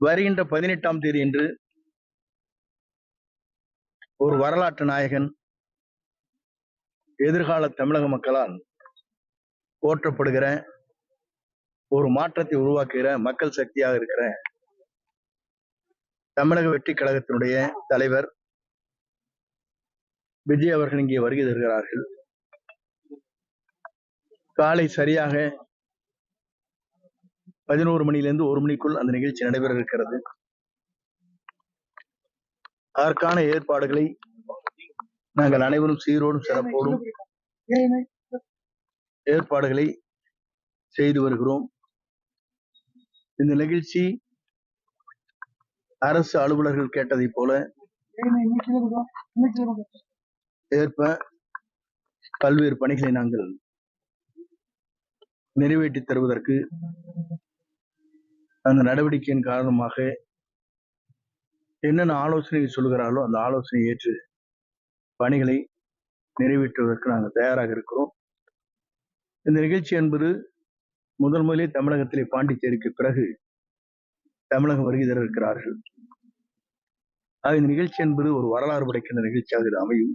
வருகின்ற பதினெட்டாம் தேதி என்று ஒரு வரலாற்று நாயகன் எதிர்கால தமிழக மக்களால் போற்றப்படுகிற ஒரு மாற்றத்தை உருவாக்குகிற மக்கள் சக்தியாக இருக்கிற தமிழக வெற்றி கழகத்தினுடைய தலைவர் விஜய் அவர்கள் இங்கே வருகை தருகிறார்கள். காலை சரியாக பதினோரு மணியிலிருந்து ஒரு மணிக்குள் அந்த நிகழ்ச்சி நடைபெற இருக்கிறது. அதற்கான ஏற்பாடுகளை நாங்கள் அனைவரும் சீரோடும் சிறப்போடும் ஏற்பாடுகளை செய்து வருகிறோம். இந்த நிகழ்ச்சி அரசு அலுவலர்கள் கேட்டதைப் போல ஏற்ப பல்வேறு பணிகளை நாங்கள் நிறைவேற்றி தருவதற்கு அந்த நடவடிக்கையின் காரணமாக என்னென்ன ஆலோசனை சொல்கிறாரோ அந்த ஆலோசனை ஏற்று பணிகளை நிறைவேற்றுவதற்கு நாங்கள் தயாராக இருக்கிறோம். இந்த நிகழ்ச்சி என்பது முதல் முதலே தமிழகத்திலே பாண்டிச்சேரிக்கு பிறகு தமிழகம் வருகை தர இருக்கிறார்கள். ஆக இந்த நிகழ்ச்சி என்பது ஒரு வரலாறு படைக்கின்ற நிகழ்ச்சியாக இது அமையும்.